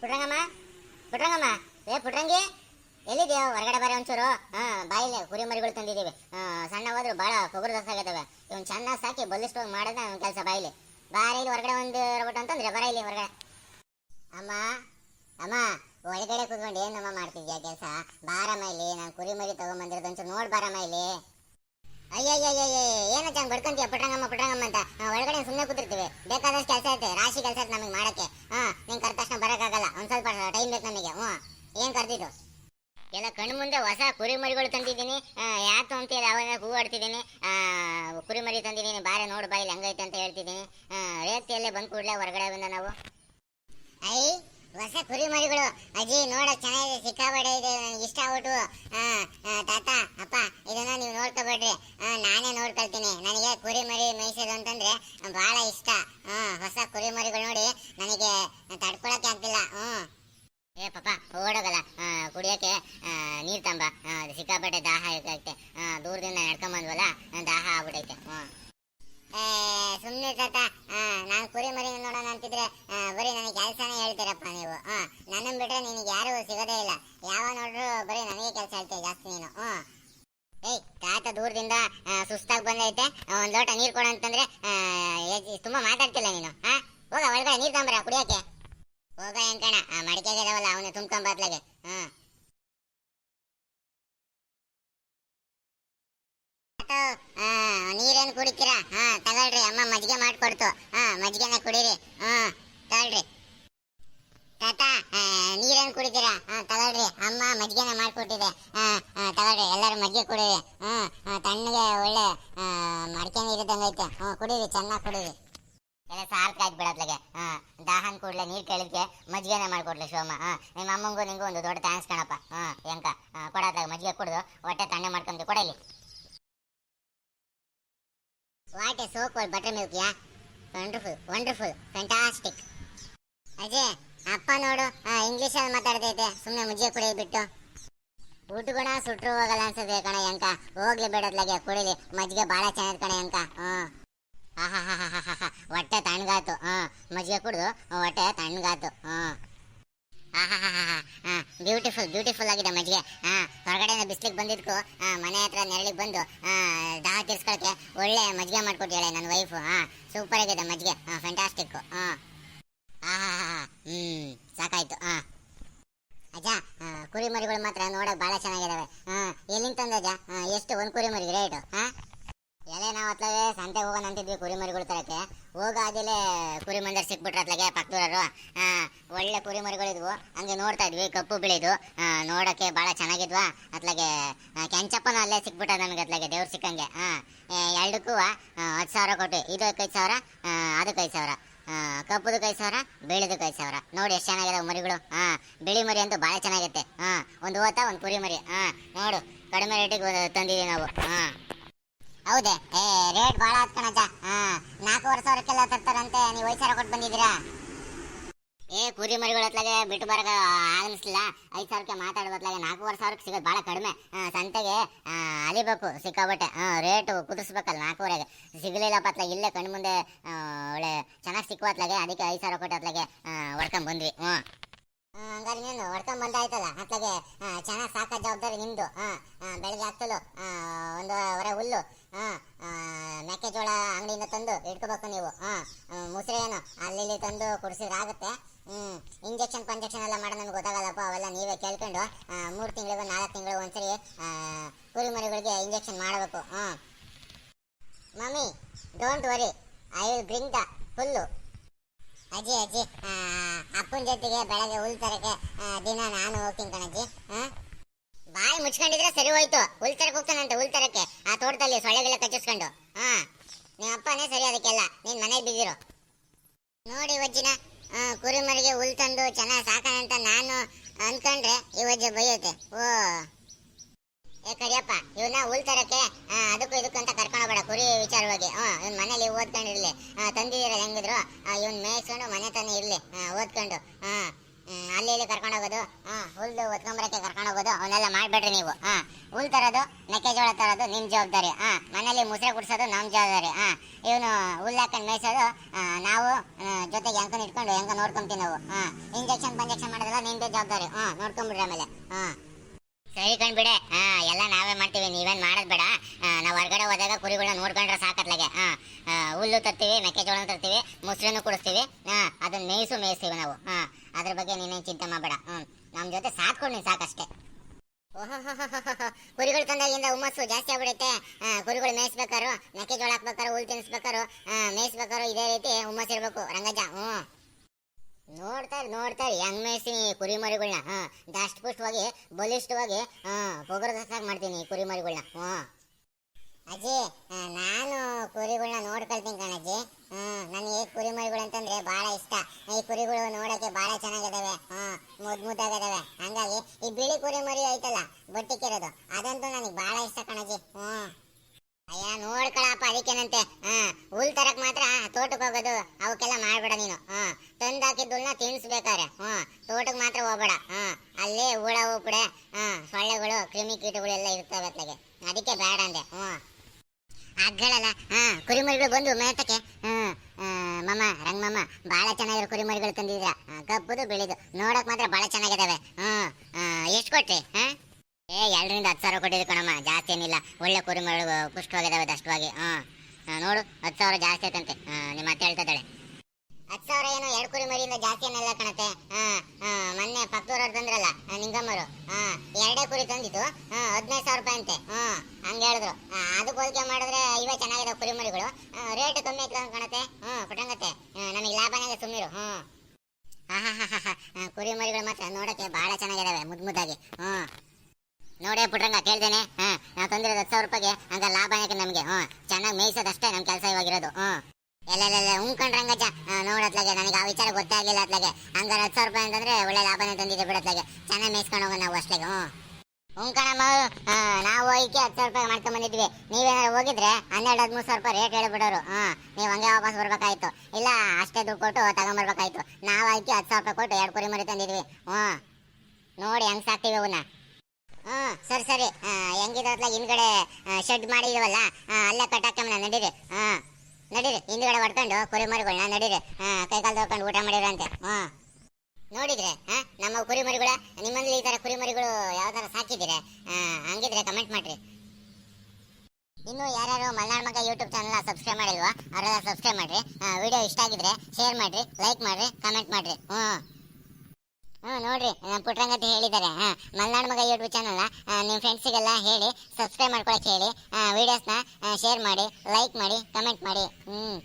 ಪುಟ್ರಂಗಮ್ಮ ಪುಟ್ರಂಗಮ್ಮ, ಏ ಪುಟ್ರಂಗಿ, ಎಲ್ಲಿದೆಯೋ? ಹೊರಗಡೆ ಬರೀ ಒಂಚೂರು. ಹಾಂ, ಬಾಯಿಲೆ ಕುರಿ ಮರಿಗಳು ತಂದಿದ್ದೀವಿ. ಸಣ್ಣ ಹೋದ್ರು ಭಾಳ ಕೊಬ್ಬರು ದಸ ಆಗತ್ತವೆ ಇವ್ನು ಚೆನ್ನಾಗಿ ಸಾಕಿ ಬಲಿಷ್ಠವಾಗಿ ಮಾಡೋದ ಅವ್ನ ಕೆಲಸ ಬಾಯಿಲಿ. ಬಾರಿ ಇಲ್ಲಿ ಹೊರಗಡೆ ಒಂದು ರೋಬೋಟ್ ಅಂತಂದ್ರೆ ಬರ ಇಲ್ಲಿ ಹೊರಗಡೆ. ಅಮ್ಮ ಅಮ್ಮ, ಒಳಗಡೆ ಕೂತ್ಕೊಂಡು ಏನಮ್ಮ ಮಾಡ್ತಿದ್ಯಾ ಕೆಲಸ? ಬಾರಮ್ಮ ಇಲ್ಲಿ, ನಾನು ಕುರಿ ಮರಿ ತಗೊಂಬಂದಿರೋದು ಒಂಚೂರು ನೋಡ್ ಬಾರಮ್ಮ ಇಲ್ಲಿ. ಅಯ್ಯಯ್ಯಯ್ಯಯ್ಯ ಏನೋ ಚಂದ ಬಡ್ಕೊಂತೀಯ ಪುಟ್ರಂಗಮ್ಮ ಪುಟ್ರಂಗಮ್ಮ ಅಂತ? ಒಳಗಡೆ ಸುಮ್ಮನೆ ಕೂತಿರ್ತೀವಿ. ಬೇಕಾದಷ್ಟು ಕೆಲಸ ಐತೆ, ರಾಶಿ ಕೆಲಸ ಐತೆ ನಮಗೆ ಮಾಡಕ್ಕೆ. ಹಾ ನಿಂಗೆ ಕರೆದ ತಕ್ಷಣ ಬರೋಕ್ಕಾಗಲ್ಲ ಒಂದ್ ಸ್ವಲ್ಪ ಟೈಮ್ ಬೇಕು ನಮಗೆ ಹ್ಞೂ ಏನ್ ಕರ್ದಿದ್ದು ಎಲ್ಲ ಕಣ್ಣು ಮುಂದೆ ಹೊಸ ಕುರಿಮರಿಗಳು ತಂದಿದ್ದೀನಿ. ಯಾತು ಅಂತ ಹೇಳಿ ಅವಾಗ ಹೂ ಆಡ್ತಿದ್ದೀನಿ. ಕುರಿ ಮರಿ ತಂದಿದ್ದೀನಿ. ಬಾರೆ ನೋಡು ಬಾಯಿಲಿ ಹಂಗೈತೆ ಅಂತ ಹೇಳ್ತಿದ್ದೀನಿ. ರೇತಿಯಲ್ಲೇ ಬಂದು ಕೂಡಲೇ ಹೊರಗಡೆ ಬಂದ ನಾವು. ಐ, ಹೊಸ ಕುರಿಮರಿಗಳು. ಅಜಿ ಅಜ್ಜಿ ನೋಡಕ್ ಚೆನ್ನಾಗಿದೆ. ಸಿಕ್ಕಾಬಡೆ ಇದೆ. ನನಗೆ ಇಷ್ಟ ಆಗ್ಬಿಟ್ಟು ತಾತ, ಅಪ್ಪ, ಇದನ್ನ ನೀವು ನೋಡ್ಕೊಬೇಡ್ರಿ. ನಾನೇ ನೋಡ್ಕೊಳ್ತೀನಿ. ನನಗೆ ಕುರಿಮರಿ ಮೇಯಿಸೋದು ಅಂತಂದ್ರೆ ಬಹಳ ಇಷ್ಟ. ಹೊಸ ಕುರಿಮರಿಗಳು ನೋಡಿ ನನಗೆ ತಡ್ಕೊಳಕ್ಕೆ ಆಗ್ತಿಲ್ಲ ಹ್ಮ್ ಏ ಪಾಪ ಓಡೋಗಲ್ಲ ಆ, ಕುಡಿಯಕ್ಕೆ ಆ, ನೀರ್ ತಂಬ ಆ, ಅದು ಸಿಕ್ಕಾಪಟ್ಟೆ ದಾಹ ಆಗೈತೆ ದೂರದಿಂದ ನಡ್ಕೊಂಬಂದ್ವಲ್ಲ ದಾಹ ಆಗ್ಬಿಟೈತೆ. ಹ್ಮ್. ಸುಮ್ಮನೆ ತಾತ ನಾನು ಕುರಿ ಮರಿ ನೋಡೋಣ ಅಂತಿದ್ರೆ ಬರೀ ನನಗೆ ಕೆಲಸನೇ ಹೇಳ್ತೀರಪ್ಪ ನೀವು. ಹಾ ನನ್ನನ್ನು ಬಿಟ್ರೆ ನಿನಗೆ ಯಾರು ಸಿಗೋದೇ ಇಲ್ಲ. ಯಾವ ನೋಡ್ರು ಬರೀ ನನಗೆ ಕೆಲಸ ಹೇಳ್ತೀಯ ಜಾಸ್ತಿ ನೀನು. ಹ್ಮ್. ಏಯ್, ತಾತ ದೂರದಿಂದ ಸುಸ್ತಾಗಿ ಬಂದೈತೆ. ಒಂದು ಲೋಟ ನೀರು ಕೊಡು ಅಂತಂದ್ರೆ ತುಂಬಾ ಮಾತಾಡ್ತಿಲ್ಲ ನೀನು. ಹಾ, ಹೋಗ ಒಳಗಡೆ ನೀರು ತಂಬರ ಕುಡಿಯಕ್ಕೆ. ಹೋಗ ಎಂಕಣ ಆ, ಮಡಿಕೆಗೆ ಇದಾವಲ್ಲ, ಅವನೇ ತುಂಬ್ಕೊಂಬತ್ಲಾಗೆ ಹಾ ನೀರೇನ್ ಕುಡಿತೀರಾ? ಹಾ, ತಗೊಳ್ರಿ, ಅಮ್ಮ ಮಜ್ಜಿಗೆ ಮಾಡ್ಕೊಡ್ತು. ಹಾ, ಮಜ್ಜಿಗೆನ ಕುಡೀರಿ. ಹಾ, ತಗೊಳ್ರಿ. ತಾತ ನೀರೇನು ಕುಡಿತೀರಾ? ಹಾ, ತಗೊಳ್ರಿ. ಅಮ್ಮ ಮಜ್ಜಿಗೆನ ಮಾಡ್ಕೊಟ್ಟಿದೆ. ಹಾ ತಗೊಳ್ರಿ. ಎಲ್ಲರೂ ಮಜ್ಜಿಗೆ ಕುಡೀರಿ. ಹಾ ತಣ್ಣಗೆ ಒಳ್ಳೆ ಮಡಿಕೆ ನೀರು ಇದ್ದಂಗೈತೆ ಹ್ಮ್ ಕುಡೀರಿ, ಚೆನ್ನಾಗಿ ಕುಡೀರಿ. ಎಲ್ಲ ಸಾರ್ಕ್ ಆಯ್ತು ಬಿಡತ್ಲಾಗೆ ಹಾ, ದಾಹನ್ ಕೂಡ್ಲೆ ನೀರ್ ಕೇಳಿದ್ಕೆ ಮಜ್ಜಿಗೆನ ಮಾಡ್ಕೊಡ್ಲಿ ಶಿವಮ್ಮ. ಹಾ ನಿಮ್ಮ ಅಮ್ಮಂಗೂ ನಿಂಗೂ ಒಂದು ದೊಡ್ಡ ಥ್ಯಾಂಕ್ಸ್ ಕಣಪ್ಪ. ಹಾ ಹೆಂಕ ಕೊಡತ್ಲಾಗ ಮಜ್ಜಿಗೆ ಕುಡಿದು. ಹೊಟ್ಟೆ ತಣ್ಣೆ ಮಾಡ್ಕೊಂಡು ಕೊಡಲಿ what a so cold butter milk ya wonderful wonderful fantastic Ajay ಅಪ್ಪ ನೋಡು ಇಂಗ್ಲೀಷಲ್ಲಿ ಮಾತಾಡ್ತೈತೆ ಸುಮ್ಮನೆ ಮುಜ್ಜೆ ಕುಡಿ ಬಿಟ್ಟು. ಊಟಗುಣ ಸುಟ್ರು ಹೋಗಲ್ಲ ಅನ್ಸುತ್ತೆ ಕಣ ಯಂಕ ಹೋಗ್ಲಿ ಬೇಡದ್ಲಾಗೆ ಕುಡಿಲಿ. ಮಜ್ಜಿಗೆ ಭಾಳ ಚೆನ್ನಾಗಿ ಕಣ ಯಂಕ ಹ್ಞೂ ಆಹಾಹಾಹಾಹಾಹಾ. ಹೊಟ್ಟೆ ತಣ್ಣಗಾತು ಹಾ ಮಜ್ಜಿಗೆ ಕುಡಿದು, ಹೊಟ್ಟೆ ತಣ್ಣಗಾತು ಹಾ ಬ್ಯೂಟಿಫುಲ್ ಬ್ಯೂಟಿಫುಲ್ ಆಗಿದೆ ಮಜ್ಜಿಗೆ. ಹಾ ಹೊರಗಡೆಯಿಂದ ಬಿಸ್ಲಿಗೆ ಬಂದಿದ್ಕು. ಮನೆ ಹತ್ರ ನೆರಳಿಗೆ ಬಂದು ದಾಹ ತೀರ್ಸ್ಕೊಳಕ್ಕೆ ಒಳ್ಳೆ ಮಜ್ಜಿಗೆ ಮಾಡ್ಕೊಟ್ಟಿದ್ದಾಳೆ ನನ್ನ ವೈಫು ಹಾ ಸೂಪರ್ ಆಗಿದೆ ಮಜ್ಜಿಗೆ. ಫ್ಯಾಂಟಾಸ್ಟಿಕ್ ಹಾ. ಹ್ಮ್ ಸಾಕಾಯ್ತು. ಹಾ. ಅಜ್ಜ ಕುರಿಮರಿಗಳು ಕುರಿ ಮರಿಗಳು ಮಾತ್ರ ನೋಡೋಕೆ ಬಹಳ ಚೆನ್ನಾಗಿದಾವೆ. ಎಲ್ಲಿಂದ ತಂದೆ ಆ, ಎಷ್ಟು ಒಂದು ಕುರಿಮರಿ ರೇಟು ಹಾ? ಎಲೆ ನಾವು ಅತ್ಲಾಗೆ ಸಂತೆ ಹೋಗೋಣ ಅಂತಿದ್ವಿ ಕುರಿಮರಿಗಳು ತರಕ್ಕೆ. ಹೋಗಾದಿಲೆ ಕುರಿ ಮಂದರ್ ಸಿಕ್ಬಿಟ್ರೆ ಅತ್ಲಾಗೆ ಪಕ್ಕದೂರರು ಒಳ್ಳೆ ಕುರಿ ಮರಿಗಳಿದ್ವು ಹಂಗೆ ನೋಡ್ತಾ ಇದ್ವಿ ಕಪ್ಪು ಬಿಳಿದು. ನೋಡೋಕ್ಕೆ ಭಾಳ ಚೆನ್ನಾಗಿದ್ವಾ? ಅತ್ಲಾಗೆ ಕೆಂಚಪ್ಪನ ಅಲ್ಲೇ ಸಿಕ್ಬಿಟ್ಟ ನನಗೆ ಅತ್ಲಾಗೆ ದೇವ್ರು ಸಿಕ್ಕಂಗೆ. ಏ, ಎರಡಕ್ಕೂ ಹತ್ತು ಸಾವಿರ ಕೊಟ್ಟು ಇದಕ್ಕೆ ಐದು ಸಾವಿರ ಅದಕ್ಕೆ ಐದು ಸಾವಿರ. ಆ, ಕಪ್ಪುದಕ್ಕೆ ಐದು ಸಾವಿರ ಬಿಳಿದಕ್ಕೆ ಐದು ಸಾವಿರ. ನೋಡಿ ಎಷ್ಟು ಚೆನ್ನಾಗಿದೆ ಮರಿಗಳು. ಹಾಂ ಬಿಳಿ ಮರಿ ಅಂತೂ ಭಾಳ ಚೆನ್ನಾಗೈತೆ. ಹಾಂ ಒಂದು ಓತ ಒಂದು ಕುರಿ ಮರಿ. ಹಾಂ ನೋಡು ಕಡಿಮೆ ರೇಟಿಗೆ ತಂದಿದ್ದೀವಿ ನಾವು. ಹಾ ಹೌದೇ. ಏ ರೇಟ್ ಭಾಳ ಆತ್ ಕಣಜ್ಜ. ಹಾ, ನಾಲ್ಕೂವರೆ ಸಾವಿರಕ್ಕೆಲ್ಲ ತರ್ತಾರಂತೆ. ನೀವು ಐದು ಸಾವಿರ ಕೊಟ್ಟು ಬಂದಿದ್ದೀರಾ? ಏ ಕುರಿ ಮರಿಗಳ ಹೊತ್ಲಾಗೆ ಬಿಟ್ಟು ಬರಕ ಆಗನಿಸ್ಲಿಲ್ಲ ಐದು ಸಾವಿರಕ್ಕೆ ಮಾತಾಡೋದ್ಲಾಗೆ ನಾಲ್ಕೂವರೆ ಸಾವಿರಕ್ಕೆ ಸಿಗೋದು ಭಾಳ ಕಡಿಮೆ. ಸಂತೆಗೆ ಅಲಿಬೇಕು ಸಿಕ್ಕಾಬಟ್ಟೆ ಹಾಂ ರೇಟು ಕುದಿಸ್ಬೇಕಲ್ಲ ನಾಲ್ಕೂವರೆಗೆ. ಸಿಗಲಿಲ್ಲಪ್ಪ ಅತ್ಲಾಗೆ, ಇಲ್ಲೇ ಕಣ್ಮುಂದೆ ಒಳ್ಳೆ ಚೆನ್ನಾಗಿ ಸಿಕ್ಕುವತ್ಲಾಗೆ ಅದಕ್ಕೆ ಐದು ಸಾವಿರ ಕೊಟ್ಟು ಅತ್ಲಾಗೆ ಹೊಡ್ಕೊಂಡ್ ಬಂದ್ವಿ ಹ್ಞೂ ಹಂಗಾರೆ ನೀನು ಹೊಡ್ಕೊಂಡ್ ಬಂದಾಯ್ತಲ್ಲ, ಅತ್ಲಾಗೆ ಚೆನ್ನಾಗಿ ಸಾಕೋ ಜವಾಬ್ದಾರಿ ನಿಮ್ದು. ಬೆಳಗ್ಗೆ ಹತ್ತಲು ಒಂದು ಹೊರೆ ಹುಲ್ಲು ಮೆಕ್ಕೆಜೋಳ ಅಂಗಡಿಯಿಂದ ತಂದು ಇಟ್ಕೋಬೇಕು ನೀವು. ಹಾ ಮುಸ್ರೆ ಏನು ಅಲ್ಲಿ ತಂದು ಕುಡಿಸಿದ್ರೆ ಆಗುತ್ತೆ. ಇಂಜೆಕ್ಷನ್ ಪಂಜೆಕ್ಷನ್ ಎಲ್ಲ ಮಾಡೋ ನಮ್ಗೆ ಗೊತ್ತಾಗಲ್ಲಪ್ಪ, ಅವೆಲ್ಲ ನೀವೇ ಕೇಳ್ಕೊಂಡು ಮೂರು ತಿಂಗಳಿಗೂ, ನಾಲ್ಕು ತಿಂಗಳು ಒಂದ್ಸರಿ ಕುರಿ ಮರಿಗಳಿಗೆ ಇಂಜೆಕ್ಷನ್ ಮಾಡಬೇಕು. Mummy don't worry I will bring the ಹುಲ್ಲು. ಅಜ್ಜಿ ಅಜ್ಜಿ ಅಪ್ಪನ ಜೊತೆಗೆ ಬೆಳಗ್ಗೆ ಹುಲ್ ತರಕ್ಕೆ ದಿನ ನಾನು ಹೋಗ್ತೀನಿ ಕಣಜ್ಜಿ ಬಾಯಿ ಮುಚ್ಕೊಂಡಿದ್ರೆ ಸರಿ ಹೋಯ್ತು. ಹುಲ್ ತರಕ್ಕೆ ಹೋಗ್ತಾನಂತೆ ಹುಲ್ ತರಕ್ಕೆ ಆ ತೋಟದಲ್ಲಿ ಸೊಳ್ಳೆಗೆಲ್ಲ ಕಚ್ಚಿಸ್ಕೊಂಡು ಹಾ ನಿಮ್ಮ ಅಪ್ಪನೇ ಸರಿ ಅದಕ್ಕೆಲ್ಲ, ನೀನ್ ಮನೆಗೆ ಬಿದ್ದಿರು. ನೋಡಿ ವಜ್ಜಿನ ಕುರಿಮರಿಗೆ ಕುರಿ ಮರಿಗೆ ಹುಲ್ ತಂದು ಚೆನ್ನಾಗಿ ಸಾಕಣೆ ಅಂತ ನಾನು ಅನ್ಕೊಂಡ್ರೆ ಇವಜ್ಜೆ ವಜ್ಜೆ ಬೈಯುತ್ತೆ. ಓ. ಏ ಕರಿಯಪ್ಪ ಇವನ್ನ ಹುಲ್ ತರಕ್ಕೆ ಆ, ಅದಕ್ಕೂ ಇದಕ್ಕೂ ಅಂತ ಕರ್ಕೊಂಡು ಹೋಗ್ಬೇಡ ಕುರಿ ವಿಚಾರವಾಗಿ. ಹ್ಞೂ ಇವ್ನ ಮನೇಲಿ ಓದ್ಕೊಂಡಿರ್ಲಿ ತಂದಿದ್ದೀರ ಹೆಂಗಿದ್ರು ಇವ್ನ ಮೇಯಿಸ್ಕೊಂಡು ಮನೆ ತಾನೇ ಇರ್ಲಿ. ಆ, ಓದ್ಕೊಂಡು. ಹಾ ಅಲ್ಲಿ ಇಲ್ಲಿ ಕರ್ಕೊಂಡು ಹೋಗೋದು ಹಾ ಹುಲ್ದು ಒತ್ಕೊಂಬರಕ್ಕೆ ಕರ್ಕೊಂಡು ಹೋಗೋದು ಅವನ್ನೆಲ್ಲ ಮಾಡ್ಬೇಡ್ರಿ ನೀವು. ಹಾ ಹುಲ್ ತರೋದು ಮೆಕ್ಕೆಜೋಳ ತರೋದು ನಿಮ್ ಜವಾಬ್ದಾರಿ. ಹಾ ಮನೇಲಿ ಮುಸ್ರೆ ಕುಡ್ಸೋದು ನಮ್ ಜವಾಬ್ದಾರಿ. ಹಾ ಇವನು ಹುಲ್ಲು ಹಾಕೊಂಡು ಮೇಯ್ಸೋದು ಆ, ನಾವು ಆ, ಜೊತೆಗೆ ಹೆಂಕನ್ ಇಟ್ಕೊಂಡು ಹೆಂಗ ನೋಡ್ಕೊಂತೀವಿ ನಾವು. ಹಾ ಇಂಜೆಕ್ಷನ್ ಪಂಜೆಕ್ಷನ್ ಮಾಡೋದೆಲ್ಲ ನಿಮ್ದೇ ಜವಾಬ್ದಾರಿ. ಹಾ ನೋಡ್ಕೊಂಬಿಡ್ರಿ ಆಮೇಲೆ. ಹಾ ಸರಿ ಕಣ್ಬಿಡೆ. ಹಾ, ಎಲ್ಲ ನಾವೇ ಮಾಡ್ತೀವಿ, ನೀವೇನ್ ಮಾಡೋದ್ ಬೇಡ. ನಾವು ಹೊರಗಡೆ ಹೋದಾಗ ಕುರಿಗಳನ್ನ ನೋಡ್ಕೊಂಡ್ರೆ ಸಾಕತ್ಲಾಗೆ. ಹಾ ಹುಲ್ಲು ತರ್ತೀವಿ ಮೆಕ್ಕೆಜೋಳ ತರ್ತೀವಿ, ಮೊಸರನ್ನು ಕುಡಿಸ್ತೀವಿ. ಹಾ ಅದನ್ನ ಮೇಯಿಸು, ಮೇಯಿಸ್ತೀವಿ ನಾವು. ಹಾ, ಅದ್ರ ಬಗ್ಗೆ ನೀನೇನ್ ಚಿಂತೆ ಮಾಡಬೇಡ. ಹ್ಮ್, ನಮ್ ಜೊತೆ ಸಾಕೊಂಡು ನೀನ್ ಸಾಕಷ್ಟೇ. ಕುರಿಗಳು ತಂದಾಗಿಂದ ಹುಮ್ಮಸ್ಸು ಜಾಸ್ತಿ ಆಗ್ಬಿಡುತ್ತೆ ಕುರಿಗಳು ಮೇಯಿಸ್ಬೇಕಾರು, ಮೆಕ್ಕೆಜೋಳ ಹಾಕ್ಬೇಕಾರು ಹುಲ್ ತಿನ್ಸ್ಬೇಕಾರು ಮೇಯಿಸ್ಬೇಕಾರು ಇದೇ ರೀತಿ ಹುಮ್ಮಸ್ ಇರ್ಬೇಕು ರಂಗಜ್ಜ. ಹ್ಮ್. ನೋಡ್ತಾರೆ ನೋಡ್ತಾರೆ ಹೆಂಗ್ ಮೇಯಿಸ್ತೀನಿ ಕುರಿಮರಿಗಳನ್ನ ಹಾ ಹಾ ದಷ್ಟಪುಷ್ಟವಾಗಿ ಬಲಿಷ್ಠವಾಗಿ ಹಾ ಪೊಗರದಾಗಿ ಮಾಡ್ತೀನಿ ಕುರಿಮರಿಗಳನ್ನ ಹಾ. ಹ್ಞೂ ಅಜ್ಜಿ ನಾನು ಕುರಿಗಳನ್ನ ನೋಡ್ಕೊಳ್ತೀನಿ ಕಣಜ್ಜಿ. ಹ್ಮ್ ನನಗೆ ಕುರಿಮರಿಗಳು ಅಂತಂದ್ರೆ ಬಹಳ ಇಷ್ಟ. ಈ ಕುರಿಗಳು ನೋಡಕ್ಕೆ ಬಹಳ ಚೆನ್ನಾಗಿದಾವೆ. ಹಾ, ಮುದ್ ಮುದ್ದಾಗಿದಾವೆ. ಹಂಗಾಗಿ ಈ ಬಿಳಿ ಕುರಿಮರಿ ಐತಲ್ಲ ಬೊಟ್ಟಿಕ್ಕಿರೋದು ಅದಂತೂ ನನಗೆ ಬಹಳ ಇಷ್ಟ ಕಣಜ್ಜಿ. ಹ್ಮ್ ಅಯ್ಯ, ನೋಡ್ಕೊಳಪ್ಪ, ಅದಕ್ಕೇನಂತೆ. ಹುಲ್ ತರಕ್ಕೆ ಮಾತ್ರ ತೋಟಕ್ಕೆ ಹೋಗೋದು. ಅವಕ್ಕೆಲ್ಲ ಮಾಡ್ಬೇಡ ನೀನು. ಹಾ ತಂದ್ ಹಾಕಿದ್ದುಲ್ನ ತಿನ್ಸ್ಬೇಕಾರೆ ಹ್ಮ್ ತೋಟಕ್ಕೆ ಮಾತ್ರ ಹೋಗ್ಬೇಡ. ಹ್ಮ್ ಅಲ್ಲೇ ಹುಳ ಉಪ್ಪಡೆ ಹ್ಮ್ ಸೊಳ್ಳೆಗಳು, ಕ್ರಿಮಿ ಕೀಟಗಳೆಲ್ಲ ಇರ್ತವೆ ಅತ್ಲಾಗೆ. ಅದಕ್ಕೆ ಬೇಡ ಅಂದೆ. ಹ್ಮ್ ಅಗ್ಗಳಲ್ಲ ಹ್ಮ್ ಕುರಿಮರಿಗಳು ಬಂದು ಮೇತಕ್ಕೆ. ಹ್ಮ್ ಮಮ್ಮ ರಂಗ್ ಮಮ್ಮ ಬಹಳ ಚೆನ್ನಾಗಿರೋ ಕುರಿಮರಿಗಳು ತಂದಿದ್ರ ಕಪ್ಪುದು ಬೆಳೆದು. ನೋಡಕ್ ಮಾತ್ರ ಬಹಳ ಚೆನ್ನಾಗಿದಾವೆ. ಹ್ಮ್ ಎಷ್ಟು ಕೊಟ್ರಿ? ಹಾ? ಏ ಎರಡರಿಂದ ಹತ್ತು ಸಾವಿರ ಕೊಟ್ಟಿದ್ದು ಕಣಮ್ಮ. ಜಾಸ್ತಿ ಏನಿಲ್ಲ. ಒಳ್ಳೆ ಕುರಿಮಗಳು ಪುಷ್ಟವಾಗಿದ್ದಾವೆ ದಷ್ಟವಾಗಿ. ಹಾಂ ನೋಡು. ಹತ್ತು ಸಾವಿರ ಜಾಸ್ತಿ ಆಯ್ತಂತೆ. ನಿಮ್ಮ ಅತ್ತೆ ಹೇಳ್ತಿದ್ದಾಳೆ ಹತ್ತು ಸಾವಿರ ಏನು ಎರಡು ಕುರಿ ಮರಿಯಿಂದ ಜಾಸ್ತಿ ಏನೆಲ್ಲ ಕಣತೆ. ಮೊನ್ನೆ ಪಕ್ಕದೂರವ್ರು ತಂದ್ರಲ್ಲ ನಿಂಗಮ್ಮರು. ಎರಡೇ ಕುರಿ ಹಾ ಹದಿನೈದು ಸಾವಿರ ರೂಪಾಯಿ ಅಂತೆ. ಹಂಗೆ ಹೇಳಿದ್ರು. ಅದಕ್ಕೆ ಹೋಲಿಕೆ ಮಾಡಿದ್ರೆ ಇವೇ ಚೆನ್ನಾಗಿದೆ ಕುರಿ ಮರಿಗಳು ರೇಟ್ ಕಮ್ಮಿ ಆಯ್ತು ಕಣತೆ. ಹ್ಮ್ ಪುಟಂಗತ್ತೆ ನಮಗೆ ಲಾಭನೇ ಹಾಂ. ಹ್ಮ್ ಹಾಂ ಆ, ಕುರಿ ಮರಿಗಳು ಮಾತ್ರ ನೋಡೋಕ್ಕೆ ಬಹಳ ಚೆನ್ನಾಗಿದ್ದಾವೆ ಮುದ್ದು ಮುದ್ದಾಗಿ. ಹ್ಮ್ ನೋಡೇ ಪುಟ್ರಂಗ ಕೇಳ್ದೇನೆ? ಹಾ, ನಾವು ತಂದಿರೋದು ಹತ್ತು ಸಾವಿರ ರೂಪಾಯಿಗೆ ಹಂಗ ಲಾಭ ಯಾಕೆ ನಮ್ಗೆ? ಹ್ಮ್ ಚೆನ್ನಾಗಿ ಮೇಯ್ಸೋದಷ್ಟೇ ನಮ್ ಕೆಲಸ ಇವಾಗಿರೋದು. ಹ್ಮ್ ಎಲ್ಲೆಲ್ಲ ಉಂಕಂಡ್ರಂಗಜ್ಜ ನೋಡತ್ಲಾಗೆ ನನಗೆ ಆ ವಿಚಾರ ಗೊತ್ತಾಗಿಲ್ಲ ಅತ್ಲಾಗೆ. ಹಂಗಾರೆ ಹತ್ತು ಸಾವಿರ ರೂಪಾಯಿ ಅಂತಂದ್ರೆ ಒಳ್ಳೆ ಲಾಭನೇ ತಂದಿದೆ ಬಿಡತ್ಲಾಗೆ ಚೆನ್ನಾಗಿ ಮೇಯ್ಸ್ಕೊಂಡು ಹೋಗೋಣ ನಾವು ಅಷ್ಟೇ ಹ್ಮ್ ಉಂಕಣಮ್ಮ ನಾವು ಹೋಯ್ಕೆ ಹತ್ತು ಸಾವಿರ ರೂಪಾಯಿ ಮಾಡ್ಕೊಂಡ್ ಬಂದಿದ್ವಿ. ನೀವೇನಾದ್ರು ಹೋಗಿದ್ರೆ ಹನ್ನೆರಡು, ಹದಿಮೂರು ಸಾವಿರ ರೂಪಾಯಿ ರೇಟ್ ಹೇಳ್ಬಿಡೋರು. ಹಾ, ನೀವು ಹಂಗೆ ವಾಪಸ್ ಬರ್ಬೇಕಾಯ್ತು. ಇಲ್ಲ, ಅಷ್ಟೇ ದುಡ್ಡು ಕೊಟ್ಟು ತಗೊಂಬರ್ಬೇಕಾಯ್ತು. ನಾವು ಹಾಕಿ ಹತ್ತು ಸಾವಿರ ರೂಪಾಯಿ ಕೊಟ್ಟು ಎರಡು ಕುರಿ ಮರಿ ತಂದಿದ್ವಿ. ಹ್ಮ್ ನೋಡಿ, ಹೆಂಗ್ ಸಾಕ್ತೀವಿ ಅವನ್ನ ಹ್ಮ್ ಸರಿ ಸರಿ. ಆ, ಹೆಂಗಿದ್ರತ್ಲ ಹಿಂದ್ಗಡೆ ಶೆಡ್ ಮಾಡಿದೀವಲ್ಲ ಅಲ್ಲ ಕಟ್ಟಾಕಮ್ಮನ ನಡೀರಿ. ಹಾ ನಡೀರಿ. ಹಿಂದ್ಗಡೆ ಹೊಡ್ಕೊಂಡು ಕುರಿಮರಿಗಳನ್ನ ನಡೀರಿ. ಹಾ ಕೈ ಕಾಲು ತೊಳ್ಕೊಂಡು ಊಟ ಮಾಡಿರಂತೆ ಹಾ ನೋಡಿದ್ರೆ ಹಾ ನಮ್ಮ ಕುರಿಮರಿಗಳ ನಿಮ್ಮಲ್ಲಿ ಈ ತರ ಕುರಿಮರಿಗಳು ಯಾವ ತರ ಸಾಕಿದ್ದೀರಾ? ಹಂಗಿದ್ರೆ ಕಮೆಂಟ್ ಮಾಡ್ರಿ. ಇನ್ನು ಯಾರ್ಯಾರು ಮಲ್ನಾಡ್ ಮಗ ಯೂಟ್ಯೂಬ್ ಚಾನಲ್ ಸಬ್ಸ್ಕ್ರೈಬ್ ಮಾಡಿಲ್ವಾ ಅವರೆಲ್ಲ ಸಬ್ಸ್ಕ್ರೈಬ್ ಮಾಡ್ರಿ. ವಿಡಿಯೋ ಇಷ್ಟ ಆಗಿದ್ರೆ ಶೇರ್ ಮಾಡ್ರಿ ಲೈಕ್ ಮಾಡ್ರಿ ಕಮೆಂಟ್ ಮಾಡ್ರಿ. ಹ್ಮ್. ಹ್ಮ್ ನೋಡ್ರಿ. ನಮ್ಮ ಪುಟ್ರಂಗತಿ ಹೇಳಿದ್ದಾರೆ. ಹಾ, ಮಲ್ನಾಡ್ ಮಗ ಯೂಟ್ಯೂಬ್ ಚಾನಲ್ ನಿಮ್ಮ ಫ್ರೆಂಡ್ಸಿಗೆಲ್ಲ ಹೇಳಿ ಸಬ್ಸ್ಕ್ರೈಬ್ ಮಾಡ್ಕೊಳಕ್ ಹೇಳಿ ವಿಡಿಯೋಸ್ನ ಶೇರ್ ಮಾಡಿ ಲೈಕ್ ಮಾಡಿ ಕಮೆಂಟ್ ಮಾಡಿ. ಹ್ಮ್.